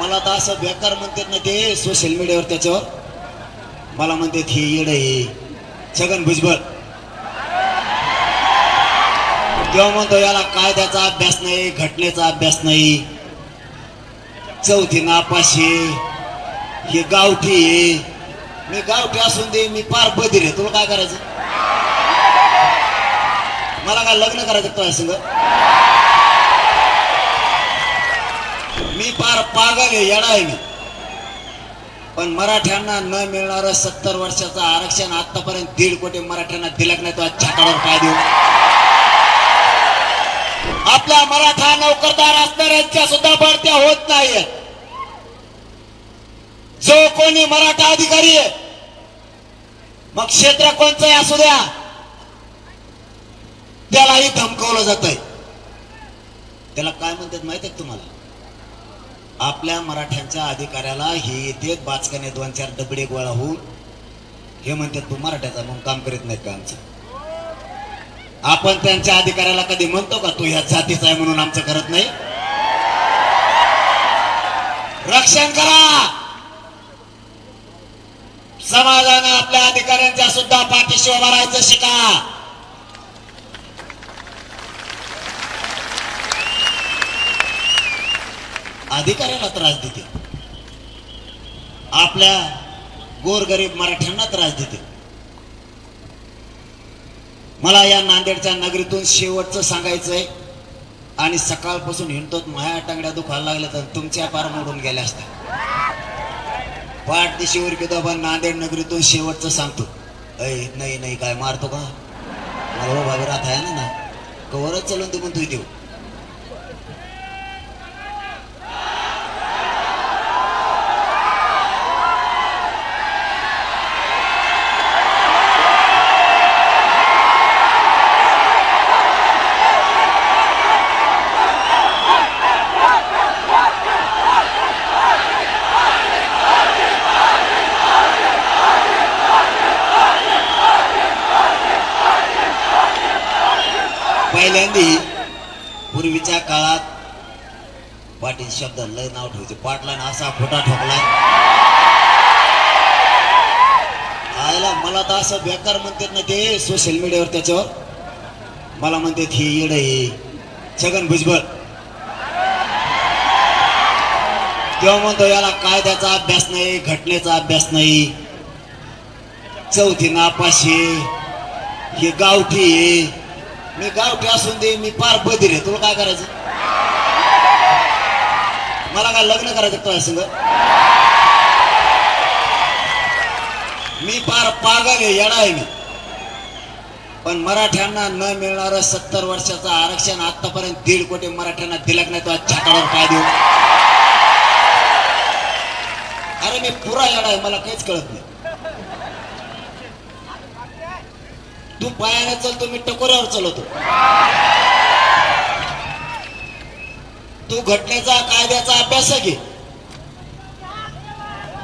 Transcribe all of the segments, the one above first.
मला तर असं बेकार म्हणतात ना ते सोशल मीडियावर त्याच्यावर. मला म्हणतात हे येड आहे. छगन भुजबळ. तेव्हा म्हणतो याला कायद्याचा अभ्यास नाही घटनेचा अभ्यास नाही. चौथी नापाशी आहे, हे गावठी आहे. मी गावठी असून दे मी पार बधीर आहे. तुला काय करायचं? मला काय लग्न करायचं तुला संग? मी फार पागल आहे येडा आहे मी. पण मराठ्यांना न मिळणारं सत्तर वर्षाचं आरक्षण आतापर्यंत दीड कोटी मराठ्यांना दिलं नाही तो आज छातावर काय देऊ. आपला मराठा नोकरदार असणाऱ्यांच्या सुद्धा बढत्या होत नाहीये जो कोणी मराठा अधिकारी आहे मग क्षेत्र कोणचंही असू द्या त्यालाही धमकवलं जात आहे त्याला काय म्हणतात माहीत आहे तुम्हाला? आपल्या मराठ्यांच्या अधिकाऱ्याला हे येते बाचकाने दोन चार डबडे गोळा होऊन हे म्हणतात तू मराठ्याचा म्हणून काम करीत नाही का आमचं? आपण त्यांच्या अधिकाऱ्याला कधी म्हणतो का तू ह्या जातीचा आहे म्हणून आमचं करत नाही? रक्षण करा! समाजानं आपल्या अधिकाऱ्यांच्या सुद्धा पाठीशी उभं राहायचं शिका! अधिकाऱ्याला त्रास देते. आपल्या गोरगरीब मराठ्यांना त्रास देते. मला या नांदेडच्या नगरीतून शेवटचं सांगायचंय. आणि सकाळपासून हिंडतोत माया टांगड्या दुखायला लागल्या तर तुमच्या पार मोडून गेल्या असत्या. पाठ दिशेवर किंवा नांदेड नगरीतून शेवटचं सांगतो. अय नाही नाही काय मारतो का? मला हो राहत आहे ना कवरच चलून तू म्हणतोय देऊ त्या काळात पाटील शब्द लय नाव ठेवते. पाटलाने असा खोटा ठोकलाय आयला मला तर असं बेकार म्हणतात ना ते सोशल मीडियावर त्याच्यावर. मला म्हणतात हे येड आहे. छगन भुजबळ. तेव्हा म्हणतो याला कायद्याचा अभ्यास नाही घटनेचा अभ्यास नाही. चौथी नापाशी हे गावठी आहे. मी गावठी असून दे मी फार बधीर आहे. तुला काय करायचं? मला काय लग्न करायचं तुला संग? मी फार पागल आहे येडा आहे मी. पण मराठ्यांना न मिळणारं सत्तर वर्षाचं आरक्षण आतापर्यंत दीड कोटी मराठ्यांना दिलं नाही तो आज छातावर काय देऊ? अरे मी पुरा येडा आहे मला काहीच कळत नाही. तू पायाने चलतो मी टकोऱ्यावर चालवतो. तू घटनेचा कायद्याचा अभ्यास घे.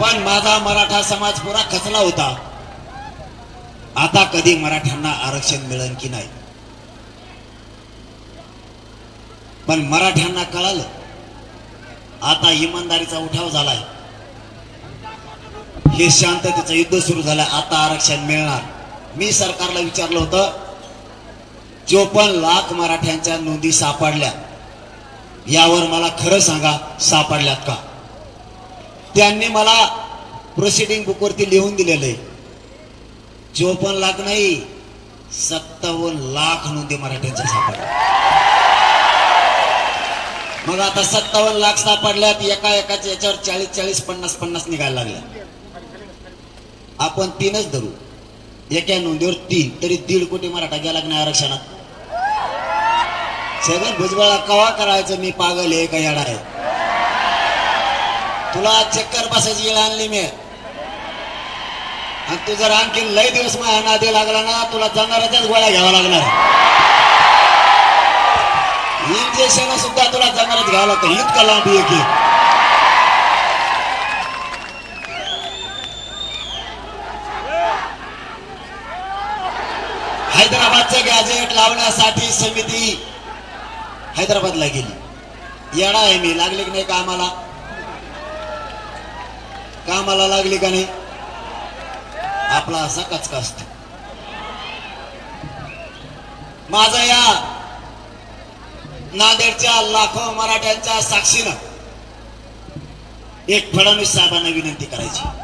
पण माझा मराठा समाज पुरा खचला होता. आता कधी मराठ्यांना आरक्षण मिळेल की नाही? पण मराठ्यांना कळालं. आता इमानदारीचा उठाव झालाय. हे शांततेचं युद्ध सुरू झालंय आता आरक्षण मिळणार. मी सरकारला विचारलं होतं चोपन्न लाख मराठ्यांच्या नोंदी सापडल्या यावर मला खरं सांगा सापडल्यात का? त्यांनी मला प्रोसिडिंग बुकवरती लिहून दिलेलं आहे. चोपन्न लाख नाही सत्तावन्न लाख नोंदी मराठ्यांच्या सापडल्या. मग आता सत्तावन्न लाख सापडल्यात एका एकाच्या याच्यावर चाळीस चाळीस पन्नास पन्नास निघायला लागल्या. आपण तीनच धरू. एका नोंदीवर तीन तरी दीड कोटी मराठा गेला की नाही आरक्षणात? छगन भुजबळा कवा करायचं? मी पागल हे का येणार आहे? तुला चक्कर बसायची येळ आणली मी. आणि तू जर आणखी लय दिवस माझ्या नादी लागला ना तुला जनावरांच्याच गोळ्या घ्यावा लागणार. इंजेक्शन सुद्धा तुला जनावरच घ्यावं लागतं. इतका लांब आहे की. हैदराबादचं गॅजेट लावण्यासाठी समिती हैदराबादला गेली. येणार आहे मी. लागले की नाही कामाला? कामाला लागली का नाही? आपला असा कचका असतो. माझा या नांदेडच्या लाखो मराठ्यांच्या साक्षीनं एक फडणवीस साहेबांना विनंती करायची.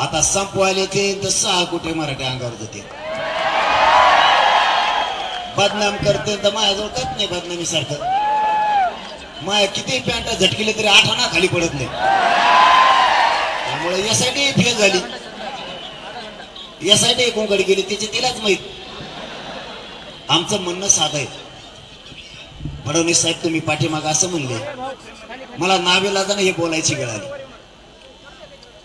आता संपवायला ते तर सहा कुठे मराठी अंगावर होते बदनाम करते तर माझ्याजवळ कत नाही बदनामी सारखं माया किती पॅन्ट झटकिले तरी आठाना खाली पडत नाही. त्यामुळे यासाठी फेल झाली. यासाठी कोणकडे गेली त्याची तिलाच माहीत. आमचं म्हणणं साधं आहे. फडणवीस साहेब तुम्ही पाठीमाग असं म्हणले. मला नावेलाजानं हे बोलायची वेळ आली.